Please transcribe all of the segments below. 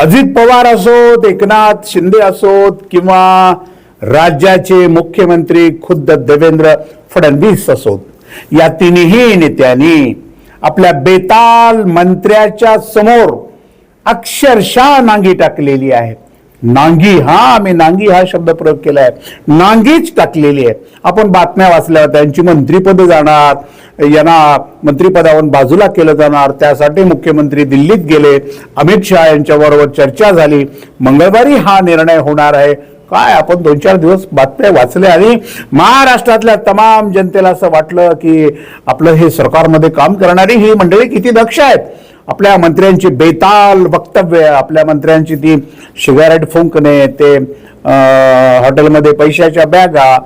अजित पवार असोत एकनाथ शिंदे असोत किंवा राज्याचे मुख्यमंत्री खुद्द देवेंद्र फडणवीस असोत या तिन्ही नेत्यांनी आपल्या बेताल मंत्र्याच्या समोर अक्षरशः नांगी टाकलेली आहे नांगी हा आम्ही नांगी हा शब्द प्रयोग केला आहे नांगीच टाकलेली आहे. आपण बातम्या वाचल्या त्यांची मंत्रीपद जाणार यांना मंत्रिपदावरून बाजूला केलं जाणार त्यासाठी मुख्यमंत्री दिल्लीत गेले अमित शहा यांच्याबरोबर चर्चा झाली मंगळवारी हा निर्णय होणार आहे. काय आपण दोन चार दिवस बातम्या वाचल्या आणि महाराष्ट्रातल्या तमाम जनतेला असं वाटलं की आपलं हे सरकारमध्ये काम करणारी ही मंडळी किती दक्ष आहेत. आपल्या मंत्र्यांची बेताल वक्तव्य आपल्या मंत्र्यांची ती शिगारेट फुंकणे ते हॉटेलमध्ये पैशाच्या बॅगा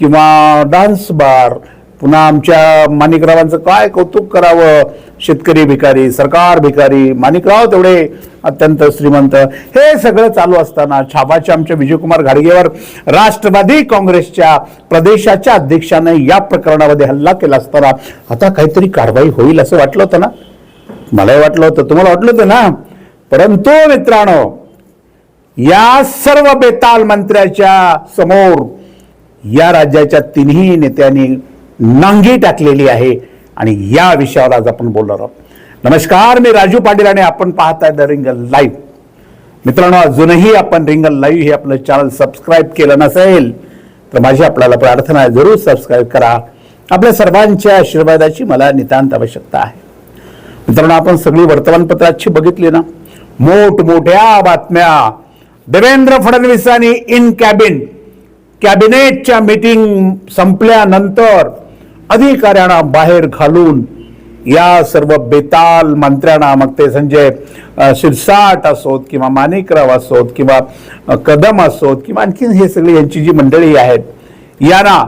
किंवा डान्स बार पुन्हा आमच्या माणिकरावांचं काय कौतुक करावं? शेतकरी भिकारी सरकार भिकारी माणिकराव तेवढे अत्यंत श्रीमंत. हे सगळं चालू असताना छाबाच्या आमच्या विजयकुमार घाडगेवर राष्ट्रवादी काँग्रेसच्या प्रदेशाच्या अध्यक्षाने या प्रकरणामध्ये हल्ला केला असताना आता काहीतरी कारवाई होईल असं वाटलं होतं ना? मलाही वाटलं होतं तुम्हाला वाटलं होतं ना? परंतु मित्रांनो या सर्व बेताल मंत्र्याच्या समोर या राज्याच्या तिन्ही नेत्यांनी नांगी टाकलेली आहे आणि या विषयावर आज आपण बोलणार आहोत. नमस्कार मी राजू पाटील आणि आपण पाहताय द रिंगल लाईव्ह. मित्रांनो अजूनही आपण रिंगल लाईव्ह हे आपलं चॅनल सबस्क्राईब केलं नसेल तर माझी आपल्याला प्रार्थना आहे जरूर सबस्क्राईब करा. आपल्या सर्वांच्या आशीर्वादाची मला नितांत आवश्यकता आहे. मित्रांनो आपण सगळी वर्तमानपत्राची बघितली ना मोठमोठ्या बातम्या. देवेंद्र फडणवीसांनी इन कॅबिन. कॅबिनेटच्या मीटिंग संपल्यानंतर अधिकाऱ्यांना बाहेर घालून या सर्व बेताल मंत्र्यांना मग ते संजय शिरसाट असोत किंवा माणिकराव असोत किंवा कदम असोत किंवा आणखीन हे सगळी यांची जी मंडळी आहेत यांना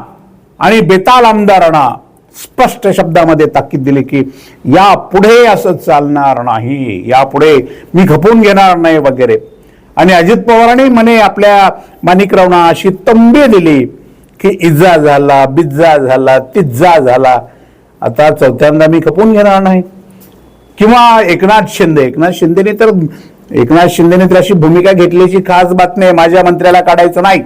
आणि बेताल आमदारांना स्पष्ट शब्दामध्ये ताकीद दिली की यापुढे असं चालणार नाही. यापुढे मी खपून घेणार नाही वगैरे. आणि अजित पवारांनी म्हणे आपल्या माणिकरावना अशी तंबी दिली की इजा झाला बिज्जा झाला तिज्जा झाला. आता चौथ्यांदा मी खपून घेणार नाही. किंवा एकनाथ शिंदे. एकनाथ शिंदेने तर एकनाथ शिंदेने तर अशी भूमिका घेतल्याची खास बातमी आहे. माझ्या मंत्र्याला काढायचं नाही.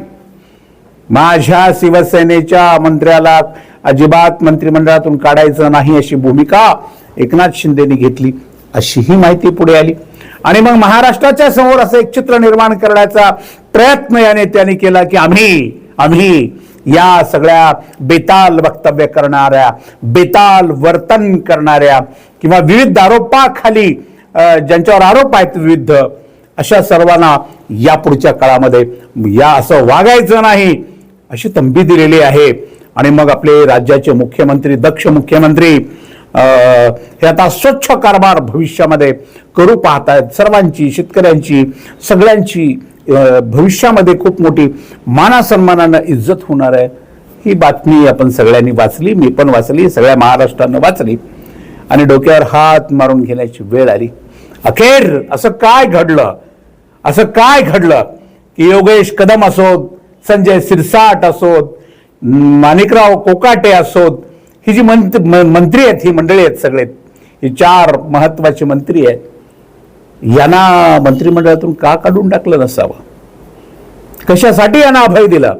माझ्या शिवसेनेच्या मंत्र्याला अजिबात मंत्रिमंडळातून काढायचं नाही अशी भूमिका एकनाथ शिंदेनी घेतली अशी ही माहिती पुढे आली. आणि मग महाराष्ट्राच्या समोर असं एक चित्र निर्माण करण्याचा प्रयत्न या त्याने केला की आम्ही आम्ही या सगळ्या बेताल वक्तव्य करणाऱ्या बेताल वर्तन करणाऱ्या किंवा विविध आरोपाखाली ज्यांच्यावर आरोप आहेत विविध अशा सर्वांना यापुढच्या काळामध्ये या असं वागायचं नाही अशी तंबी दिलेली आहे. आणि मग आपले राज्याचे मुख्यमंत्री दक्ष मुख्यमंत्री हे आता स्वच्छ कारभार भविष्यामध्ये करू पाहतायत. सर्वांची शेतकऱ्यांची सगळ्यांची भविष्यामध्ये खूप मोठी मानासन्मानानं इज्जत होणार आहे. ही बातमी आपण सगळ्यांनी वाचली मी पण वाचली सगळ्या महाराष्ट्रानं वाचली. आणि डोक्यावर हात मारून घेण्याची वेळ आली. अखेर असं काय घडलं? असं काय घडलं? की योगेश कदम असोत संजय सिरसाट असोत माणिकराव कोकाटे असोत ही जी मंत मंत्री आहेत ही मंडळी आहेत सगळे ही चार महत्वाची मंत्री आहेत यांना मंत्रिमंडळातून का काढून टाकलं नसावं? कशासाठी यांना अभय दिला?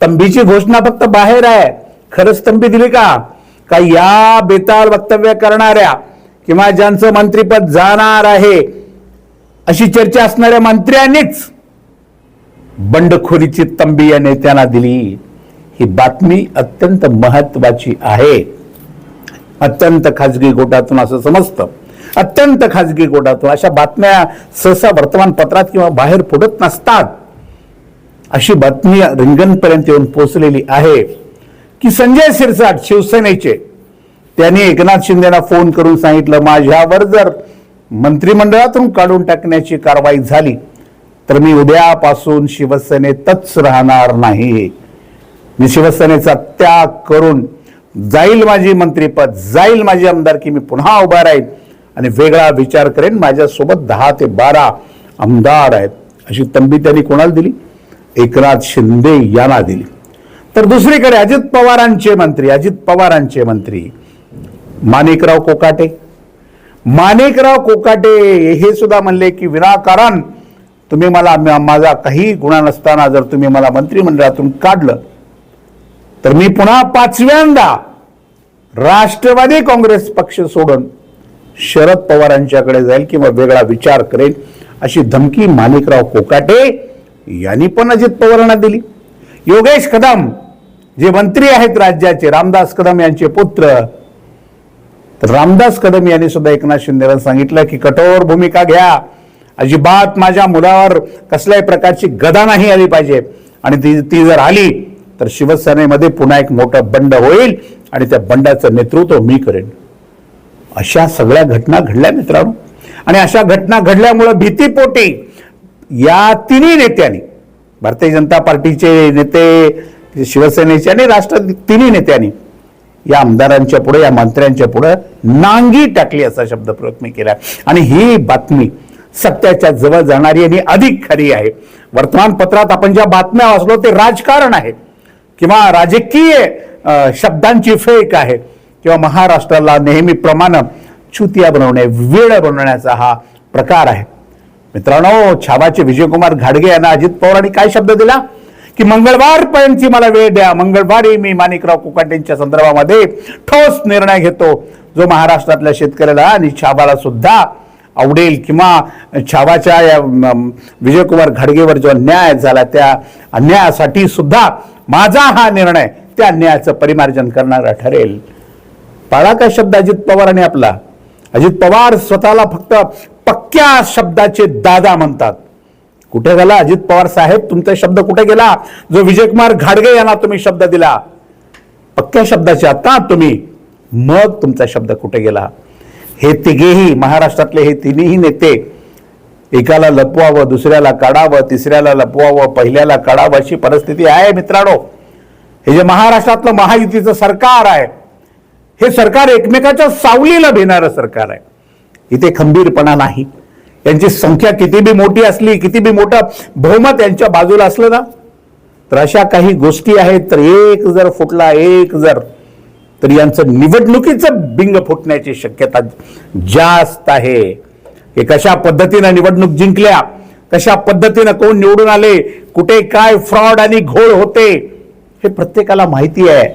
तंबीची घोषणा फक्त बाहेर आहे. खरंच तंबी दिली का? का या बेताल वक्तव्य करणाऱ्या किंवा ज्यांचं मंत्रीपद जाणार आहे अशी चर्चा असणाऱ्या मंत्र्यांनीच बंडखोरीची तंबी या नेत्यांना दिली. ही बातमी अत्यंत महत्वाची आहे. अत्यंत खाजगी गोटातून असं समजतं. अत्यंत खाजगी गोटातून अशा बातम्या सहसा वर्तमानपत्रात किंवा बाहेर फुटत नसतात. अशी बातमी रिंगणपर्यंत येऊन पोचलेली आहे. की संजय सिरसाट शिवसेनेचे. त्यांनी एकनाथ शिंदेना फोन करून सांगितलं माझ्यावर जर मंत्रिमंडळातून काढून टाकण्याची कारवाई झाली तर मी उद्यापासून शिवसेनेतच राहणार नाही. मी शिवसेनेचा त्याग करून जाईल माझी मंत्रीपद जाईल माझी आमदारकी मी पुन्हा उभा राहील आणि वेगळा विचार करेन. माझ्यासोबत दहा ते बारा आमदार आहेत. अशी तंबी त्यांनी कोणाला दिली? एकनाथ शिंदे यांना दिली. तर दुसरीकडे अजित पवारांचे मंत्री अजित पवारांचे मंत्री. माणिकराव कोकाटे. माणिकराव कोकाटे हे सुद्धा म्हणले की विनाकारण तुम्ही मला माझा काही गुन्हा नसताना जर तुम्ही मला मंत्रिमंडळातून काढलं तर मी पुन्हा पाचव्यांदा राष्ट्रवादी काँग्रेस पक्ष सोडून शरद पवारांच्याकडे जाईल किंवा वेगळा विचार करेल अशी धमकी माणिकराव कोकाटे यांनी पण अजित पवारांना दिली. योगेश कदम जे मंत्री आहेत राज्याचे रामदास कदम यांचे पुत्र तर रामदास कदम यांनी सुद्धा एकनाथ शिंदेला सांगितलं की कठोर भूमिका घ्या. अजिबात माझ्या मुलावर कसल्याही प्रकारची गदा नाही आली पाहिजे. आणि ती ती जर आली तर शिवसेनेमध्ये पुन्हा एक मोठं बंड होईल आणि त्या बंडाचं नेतृत्व मी करेन. अशा सगळ्या घटना घडल्या मित्रांनो. आणि अशा घटना घडल्यामुळं भीतीपोटी या तिन्ही नेत्यांनी भारतीय जनता पार्टीचे नेते शिवसेनेचे आणि राष्ट्र तिन्ही नेत्यांनी या आमदारांच्या पुढे या मंत्र्यांच्या पुढे नांगी टाकली असा शब्द प्रयोग मी केला. आणि ही बातमी सत्याच्या जवळ जाणारी आणि अधिक खरी आहे. वर्तमानपत्रात आपण ज्या बातम्या वाचलो ते राजकारण आहे. किंवा राजकीय शब्दांची फेक आहे. किंवा महाराष्ट्राला नेहमीप्रमाणे छुतिया बनवणे वेळ बनवण्याचा हा प्रकार आहे. मित्रांनो छावाचे विजयकुमार घाडगे यांना अजित पवारांनी काय शब्द दिला? की मंगळवारपर्यंतची मला वेळ द्या. मंगळवारी मी माणिकराव कुकाटेंच्या संदर्भामध्ये ठोस निर्णय घेतो. जो महाराष्ट्रातल्या शेतकऱ्याला आणि छाबाला सुद्धा आवडेल किंवा छावाच्या या विजयकुमार घाडगेवर जो अन्याय झाला त्या अन्यायासाठी सुद्धा माझा हा निर्णय त्या अन्यायाचं परिमार्जन करणारा ठरेल. पाळा काय शब्द अजित पवारांनी आपला? अजित पवार स्वतःला फक्त पक्क्या शब्दाचे दादा म्हणतात. कुठे गेला अजित पवार साहेब? तुमचा शब्द कुठे गेला? जो विजयकुमार घाडगे यांना तुम्ही शब्द दिला. पक्क्या शब्दाचे आता तुम्ही. मग तुमचा शब्द कुठे गेला? हे तिघेही महाराष्ट्रातले हे तिन्ही नेते एकाला लपवावं दुसऱ्याला काढावं तिसऱ्याला लपवावं पहिल्याला काढावं अशी परिस्थिती आहे मित्रांनो. हे जे महाराष्ट्रातलं महायुतीचं सरकार आहे हे सरकार एकमेकाच्या सावलीला भिणारं सरकार आहे. इथे खंबीरपणा नाही. यांची संख्या किती बी मोठी असली किती बी मोठं बहुमत यांच्या बाजूला असलं ना तर अशा काही गोष्टी आहेत तर एक जर फुटला एक जर तर यांचं निवडणुकीचं बिंग फुटण्याची शक्यता जास्त आहे. हे कशा पद्धतीनं निवडणूक जिंकल्या? कशा पद्धतीनं कोण निवडून आले? कुठे काय फ्रॉड आणि घोळ होते? हे प्रत्येकाला माहिती आहे.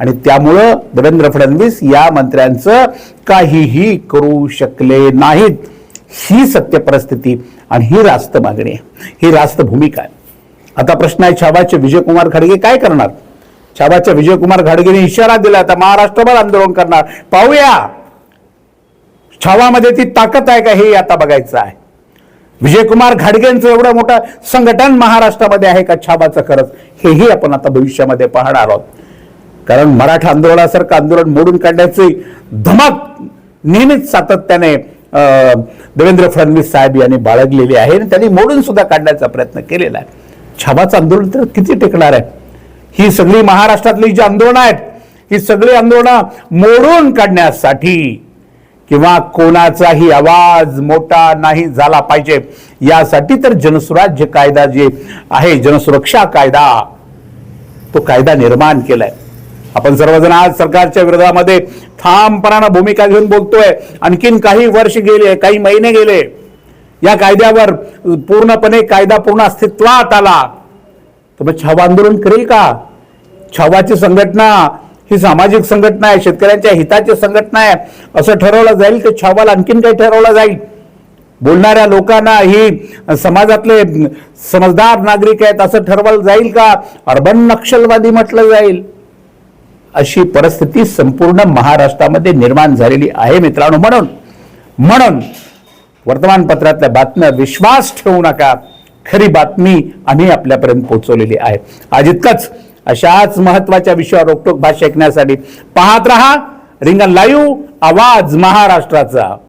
आणि त्यामुळं देवेंद्र फडणवीस या मंत्र्यांचं काहीही करू शकले नाहीत. ही सत्य परिस्थिती आणि ही रास्त मागणी आहे. ही रास्त भूमिका आहे. आता प्रश्न आहे छाबाचे विजयकुमार खडगे काय करणार? छाबाच्या विजयकुमार खाडगेने इशारा दिला आता महाराष्ट्रभर आंदोलन करणार. पाहूया. छावामध्ये ती ताकद आहे का हे आता बघायचं आहे. विजयकुमार घाडगेंचं एवढं मोठं संघटन महाराष्ट्रामध्ये आहे का छावाचं खरंच? हेही आपण आता भविष्यामध्ये पाहणार आहोत. कारण मराठा आंदोलनासारखं आंदोलन मोडून काढण्याची धमक नेहमीच सातत्याने देवेंद्र फडणवीस साहेब यांनी बाळगलेली आहे आणि त्यांनी मोडून सुद्धा काढण्याचा प्रयत्न केलेला आहे. छावाचं आंदोलन तर किती टेकणार आहे? ही सगळी महाराष्ट्रातली जी आंदोलनं आहेत ही सगळी आंदोलनं मोडून काढण्यासाठी किंवा कोणाचाही आवाज मोठा नाही झाला पाहिजे. यासाठी तर जनसुराज्य कायदा जे आहे जनसुरक्षा कायदा तो कायदा निर्माण केलाय. आपण सर्वजण आज सरकारच्या विरोधामध्ये ठामपणानं भूमिका घेऊन बोलतोय. आणखीन काही वर्ष गेले काही महिने गेले या कायद्यावर पूर्णपणे कायदा पूर्ण अस्तित्वात आला. तर मग छावा आंदोलन करेल का? छावाची संघटना ही सामाजिक संघटना आहे शेतकऱ्यांच्या हिताची संघटना आहे असं ठरवलं जाईल की छावाला आणखीन काही ठरवलं जाईल. बोलणाऱ्या लोकांना ही समाजातले समजदार नागरिक आहेत असं ठरवलं जाईल का? अर्बन नक्षलवादी म्हटलं जाईल. अशी परिस्थिती संपूर्ण महाराष्ट्रामध्ये निर्माण झालेली आहे मित्रांनो. म्हणून म्हणून वर्तमानपत्रातल्या बातम्या विश्वास ठेवू नका. खरी बातमी आम्ही आपल्यापर्यंत पोहोचवलेली आहे. आज इतकंच. अशाच महत्त्वाच्या विषयावर रोकटोक भाषा ऐकण्यासाठी पाहत रहा. रिंगण लाईव्ह आवाज महाराष्ट्राचा.